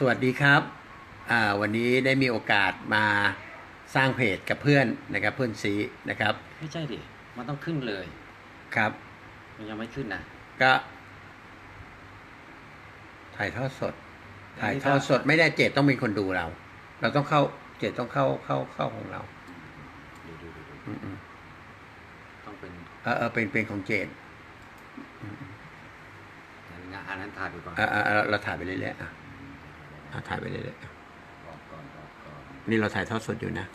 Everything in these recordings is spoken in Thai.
สวัสดีครับอ่าวันนี้ได้มีโอกาสมาสร้างเพจกับเพื่อนนะครับเพื่อนซีนะครับ ไม่ใช่ดิ มันต้องขึ้นเลย ครับ มันยังไม่ขึ้นนะ ก็ ถ่ายทอดสด ถ่ายทอดสดไม่ได้เจตต้องมีคนดูเรา เราต้องเข้าเจตต้องเข้าเข้าเข้าของเราดูดูดูดูอืมอืมต้องเป็น เออเออเป็นเป็นของเจตงานอันนั้นถ่ายไปก่อนเออเออเออเราถ่ายไปเรื่อยๆอะ อะถ่ายไปเรื่อยๆอะบอกก่อนบอกก่อนนี่เราถ่ายทอดสดอยู่นะ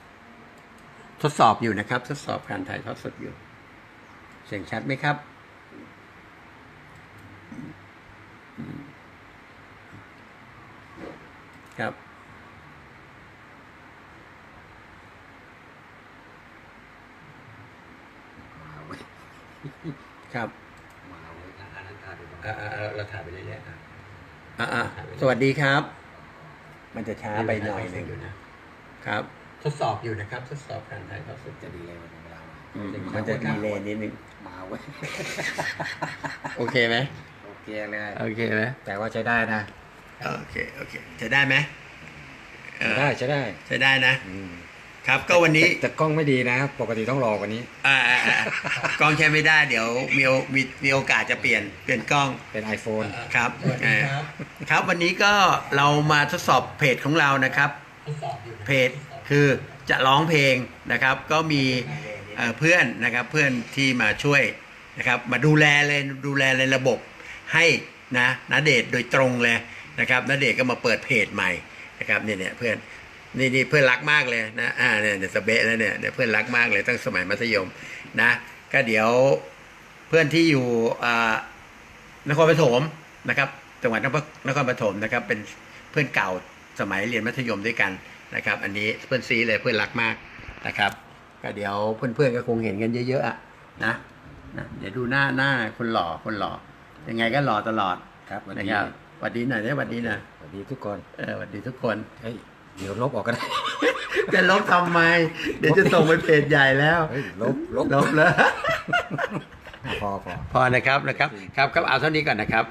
ทดสอบอยู่นะครับ ทดสอบการถ่ายทอดสดอยู่ เสียงชัดไหมครับ ครับมาเว้ยครับมาเว้ยงานอันนั้นถ่ายไปก่อนอ่าอ่าอ่าเราถ่ายไปเรื่อยๆอะอ่าอ่าสวัสดีครับ มันจะช้าไปหน่อยหนึงอยู่นะครับ ทดสอบอยู่นะครับ ทดสอบการถ่ายทอดสดจะดีเลยวันเวลามาอืมมันจะดีเลยนิดนึงมาเว้ยโอเคไหมโอเคเลยโอเคไหมแต่ว่าใช้ได้นะโอเคโอเคจะได้ไหมเออได้ใช้ได้ใช้ได้นะอืม ครับก็วันนี้แต่กล้องไม่ดีนะ ปกติต้องรอกว่านี้ อ่าอ่าอ่ากล้องใช้ไม่ได้เดี๋ยวมีโอมีมีโอกาสจะเปลี่ยนเปลี่ยนกล้อง เป็น iPhone ครับอ่าครับวันนี้ก็เรามาทดสอบเพจของเรานะครับเพจคือจะร้องเพลงนะครับ ก็มีเอ่อเพื่อนนะครับเพื่อนที่มาช่วยนะครับ มาดูแลเลยดูแลในระบบให้นะนาเดชน์โดยตรงเลยนะครับนาเดชน์ก็มาเปิดเพจใหม่นะครับเนี่ยเนี่ยเพื่อน นี่นี่เพื่อนรักมากเลยนะอ่าเนี่ยเนี่ยสเบะแล้วเนี่ยเนี่ยเพื่อนรักมากเลยตั้งสมัยมัธยมนะ ก็เดี๋ยวเพื่อนที่อยู่อ่านครปฐมนะครับจังหวัดนครนครปฐมนะครับ เป็นเพื่อนเก่าสมัยเรียนมัธยมด้วยกันนะครับ อันนี้เพื่อนซีเลยเพื่อนรักมากนะครับ ก็เดี๋ยวเพื่อนๆก็คงเห็นกันเยอะๆอะนะนะเดี๋ยวดูหน้าหน้าคนหล่อคนหล่อยังไงก็หล่อตลอดครับวันนะนี้ครับสวัสดีหน่อยนะสวัสดีหนะ สวัสดีทุกคน เออสวัสดีทุกคน เฮ้ย เดี๋ยวลบออกก็ได้ จะลบทำไม เดี๋ยวจะส่งไปเพจใหญ่แล้ว เฮ้ยลบลบลบแล้ว พอพอ พอนะครับนะครับ ครับครับเอาเท่านี้ก่อนนะครับ